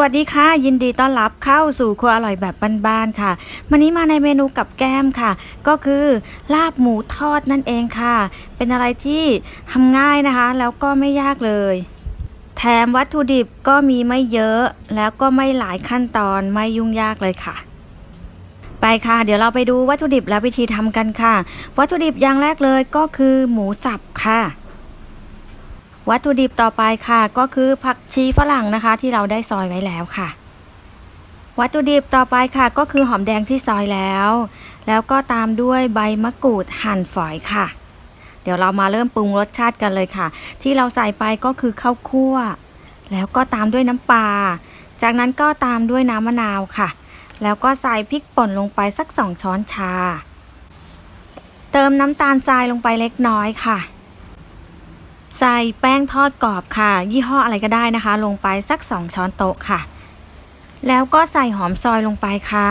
วัสดีค่ะ ยินดีต้อนรับเข้าสู่ครัวอร่อยแบบบ้านๆค่ะ วันนี้มาในเมนูกับแก้มค่ะ ก็คือลาบหมูทอดนั่นเองค่ะ เป็นอะไรที่ทำง่ายนะคะ แล้วก็ไม่ยากเลย แถมวัตถุดิบก็มีไม่เยอะ แล้วก็ไม่หลายขั้นตอนไม่ยุ่งยากเลยค่ะ ไปค่ะ เดี๋ยวเราไปดูวัตถุดิบและวิธีทำกันค่ะ วัตถุดิบอย่างแรกเลยก็คือหมูสับค่ะ วัตถุดิบต่อไปค่ะ ก็คือผักชีฝรั่งนะคะ ที่เราได้ซอยไว้แล้วค่ะ วัตถุดิบต่อไปค่ะ ก็คือหอมแดงที่ซอยแล้ว แล้วก็ตามด้วยใบมะกรูดหั่นฝอยค่ะ เดี๋ยวเรามาเริ่มปรุงรสชาติกันเลยค่ะ ที่เราใส่ไปก็คือข้าวคั่ว แล้วก็ตามด้วยน้ำปลาจากนั้นก็ตามด้วยน้ำมะนาวค่ะ แล้วก็ใส่พริกป่นลงไปสักสองช้อนชา เติมน้ำตาลทรายลงไปเล็กน้อยค่ะ ใส่แป้งทอดกรอบค่ะ ยี่ห้ออะไรก็ได้นะคะ ลงไปสัก 2 ช้อนโต๊ะค่ะ แล้วก็ใส่หอมซอยลงไปค่ะ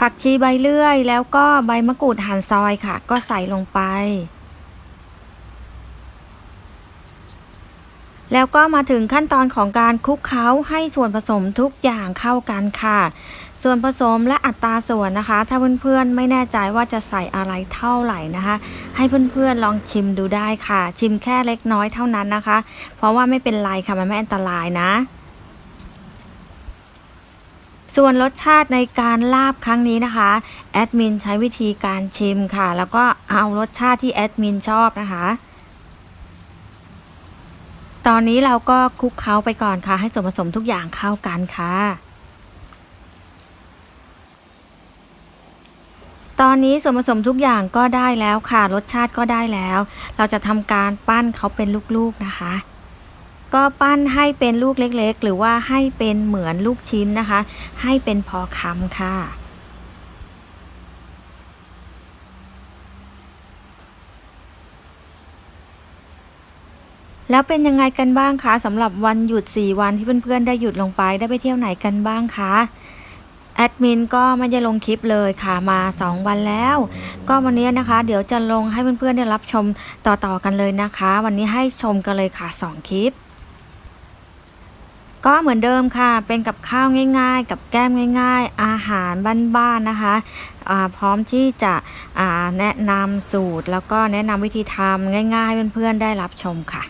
ผักชีใบเลื่อย แล้วก็ใบมะกรูดหั่นซอยค่ะ ก็ใส่ลงไป แล้วก็มาถึงขั้นตอนของการคลุกเคล้าให้ส่วนผสมทุกอย่างเข้ากันค่ะ ส่วนผสมและอัตราส่วนนะคะ ถ้าเพื่อนๆไม่แน่ใจว่าจะใส่อะไรเท่าไหร่นะคะ ให้เพื่อนๆลองชิมดูได้ค่ะ ชิมแค่เล็กน้อยเท่านั้นนะคะ เพราะว่าไม่เป็นไรค่ะมันไม่อันตรายนะส่วนรสชาติในการลาบครั้งนี้นะคะแอดมินใช้วิธีการชิมค่ะ แล้วก็เอารสชาติที่แอดมินชอบนะคะ ตอนนี้เราก็คลุกเคล้าไปก่อนค่ะ ให้ส่วนผสมทุกอย่างเข้ากันค่ะ ตอนนี้ส่วนผสมทุกอย่างก็ได้แล้วค่ะ รสชาติก็ได้แล้ว เราจะทำการปั้นเขาเป็นลูกๆนะคะ ก็ปั้นให้เป็นลูกเล็กๆ หรือว่าให้เป็นเหมือนลูกชิ้นนะคะ ให้เป็นพอคำค่ะ แล้วเป็นยังไงกันบ้างคะสำหรับวันหยุด 4 วันที่เพื่อนๆได้หยุดลงไปได้ไปเที่ยวไหนกันบ้างคะแอดมินก็ไม่ได้ลงคลิปเลยค่ะมา 2 วันแล้ว ก็วันนี้นะคะ เดี๋ยวจะลงให้เพื่อนๆได้รับชมต่อๆกันเลยนะคะ วันนี้ให้ชมกันเลยค่ะ 2 คลิป ก็เหมือนเดิมค่ะ เป็นกับข้าวง่าย ๆ กับแก้มง่าย ๆ อาหารบ้านๆนะคะพร้อมที่จะแนะนำสูตร แล้วก็แนะนำวิธีทำง่ายๆให้เพื่อนๆได้รับชมค่ะ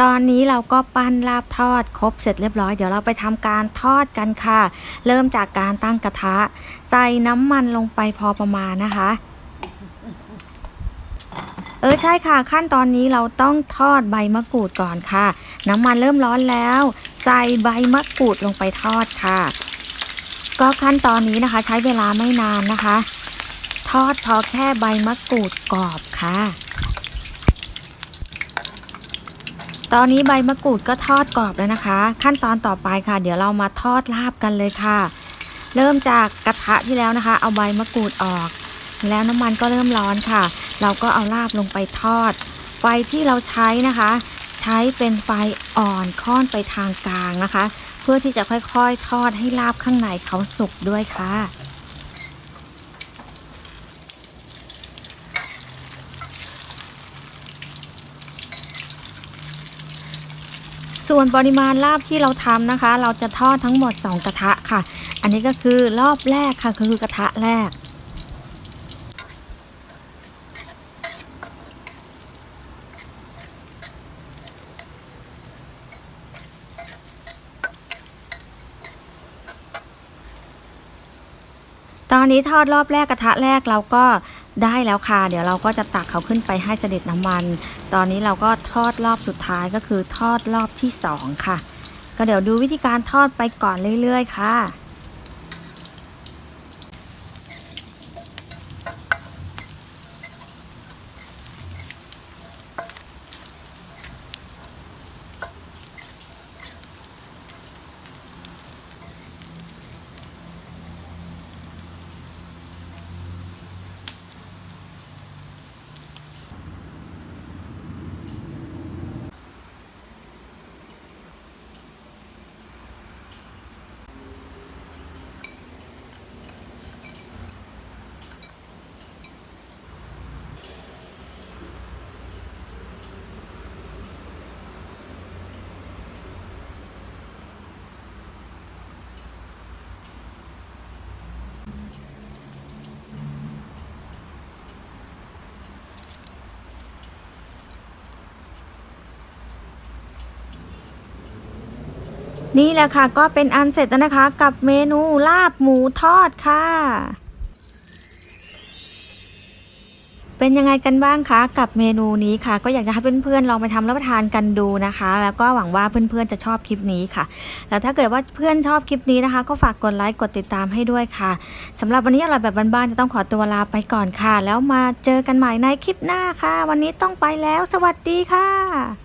ตอนนี้เราก็ปั้นลาบทอดครบเสร็จเรียบร้อย เดี๋ยวเราไปทำการทอดกันค่ะ เริ่มจากการตั้งกระทะ ใส่น้ำมันลงไปพอประมาณนะคะ เออใช่ค่ะ ขั้นตอนนี้เราต้องทอดใบมะกรูดก่อนค่ะ น้ำมันเริ่มร้อนแล้ว ใส่ใบมะกรูดลงไปทอดค่ะ ก็ขั้นตอนนี้นะคะ ใช้เวลาไม่นานนะคะ ทอดพอแค่ใบมะกรูดกรอบค่ะ ตอนนี้ใบมะกรูดก็ทอดกรอบแล้วนะคะ ขั้นตอนต่อไปค่ะ เดี๋ยวเรามาทอดลาบกันเลยค่ะ เริ่มจากกระทะที่แล้วนะคะ เอาใบมะกรูดออก แล้วน้ำมันก็เริ่มร้อนค่ะ เราก็เอาลาบลงไปทอด ไฟที่เราใช้นะคะ ใช้เป็นไฟอ่อนค่อนไปทางกลางนะคะ เพื่อที่จะค่อยๆ ทอดให้ลาบข้างในเขาสุกด้วยค่ะ ส่วนปริมาณลาบที่เราทำนะคะ เราจะทอดทั้งหมด 2 กระทะค่ะ อันนี้ก็คือรอบแรกค่ะคือกระทะแรกตอนนี้ทอดรอบแรกกระทะแรกเราก็ ได้แล้วค่ะ เดี๋ยวเราก็จะตักเขาขึ้นไปให้เสด็จน้ำมัน ตอนนี้เราก็ทอดรอบสุดท้ายก็คือทอดรอบที่สองค่ะ ก็เดี๋ยวดูวิธีการทอดไปก่อนเรื่อยๆ ค่ะ นี่แหละค่ะก็เป็นอันเสร็จแล้วนะคะ กับเมนูลาบหมูทอดค่ะ เป็นยังไงกันบ้างคะกับเมนูนี้ค่ะ ก็อยากจะให้เพื่อนๆลองไปทำรับประทานกันดูนะคะ แล้วก็หวังว่าเพื่อนๆจะชอบคลิปนี้ค่ะ แล้วถ้าเกิดว่าเพื่อนชอบคลิปนี้นะคะ ก็ฝากกดไลค์กดติดตามให้ด้วยค่ะสำหรับวันนี้อร่อยแบบบ้านๆจะต้องขอตัวลาไปก่อนค่ะ แล้วมาเจอกันใหม่ในคลิปหน้าค่ะ วันนี้ต้องไปแล้ว สวัสดีค่ะ